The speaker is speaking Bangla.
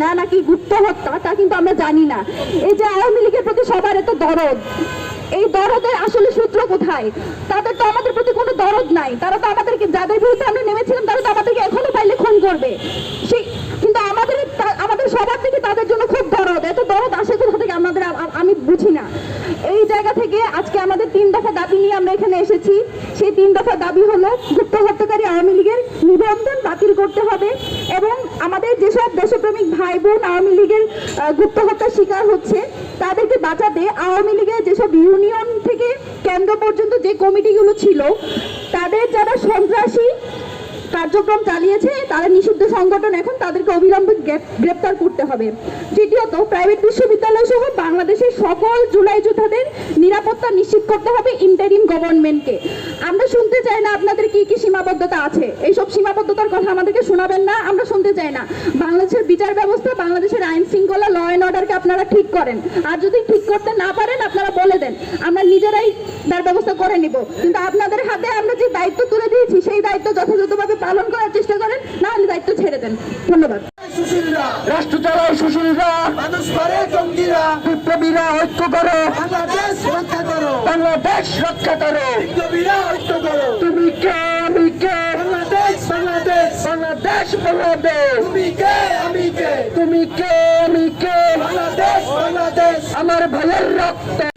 কিনা নাকি গুপ্ত হত্যা, তা কিন্তু আমরা জানি না। এই যে আওয়ামী লীগের প্রতি সবার এত দরদ, এই দরদের আসলে সূত্র কোথায়? তাদের তো আমাদের প্রতি কোনো দরদ নাই। তারা তো আমাদেরকে, যাদের বিরুদ্ধে আমরা নেমেছিলাম, তারা তো আমাদেরকে এখনও পাইলে খুন করবে। সেই কিন্তু আমাদের আমাদের সবার থেকে তাদের জন্য খুব দরদ। এত দরদ আসে কোথা থেকে আমাদের আমি বুঝি না। এই জায়গা থেকে আজকে আমাদের তিন দফা দাবি নিয়ে আমরা এখানে এসেছি। সেই তিন দফা দাবি হলো, গুপ্ত হত্যাকারী আওয়ামী লীগের নিবন্ধন বাতিল করতে হবে। আমাদের যেসব দেশপ্রেমিক ভাই বোন আওয়ামী লীগের গুপ্ত হত্যার শিকার হচ্ছে, তাদেরকে বাঁচাতে আওয়ামী লীগের যেসব ইউনিয়ন থেকে কেন্দ্র পর্যন্ত যে কমিটিগুলো ছিল, তাদের যারা সন্ত্রাসী কার্যক্রম চালিয়েছে, তারা নিষিদ্ধ সংগঠন এখন তাদেরকে অবিলম্বে গ্রেপ- গ্রেপ্তার করতে হবে। তৃতীয়ত প্রাইভেট বিশ্ববিদ্যালয় সহ বাংলাদেশের সকল জুলাই যোদ্ধাদের নিরাপত্তা নিশ্চিত করতে হবে ইন্টারিম গভর্নমেন্টকে আমরা শুনতে চাই না আপনাদের কি কি সীমাবদ্ধতা আছে। এইসব সীমাবদ্ধতার কথা আমাদেরকে শোনাবেন না, আমরা শুনতে চাই না। বাংলাদেশের বিচার ব্যবস্থা, বাংলাদেশের আইন শৃঙ্খলা আপনারা ঠিক করেন। আর যদি ঠিক করতে না পারেন আপনারা বলে দেন। আমরা নিজেরাই তার ব্যবস্থা করে নিব। কিন্তু আপনাদের হাতে আমরা যে দায়িত্ব তুলে দিয়েছি সেই দায়িত্ব যথাযথভাবে পালন করার চেষ্টা করেন না হলে দায়িত্ব ছেড়ে দেন। ধন্যবাদ। রাষ্ট্র চালাও সুশীলরা মানুষ করে জঙ্গিরা। বিপ্লবীরা ঐক্য করো। বাংলাদেশ রক্ষা করো। বাংলাদেশ রক্ষা করো। বিপ্লবীরা ঐক্য করো। তুমি কে আমি কে? বাংলাদেশ বাংলাদেশ। বাংলাদেশ বাংলাদেশ। তুমি কে আমি কে? তুমি কে? আমার ভাইয়ের রক্ত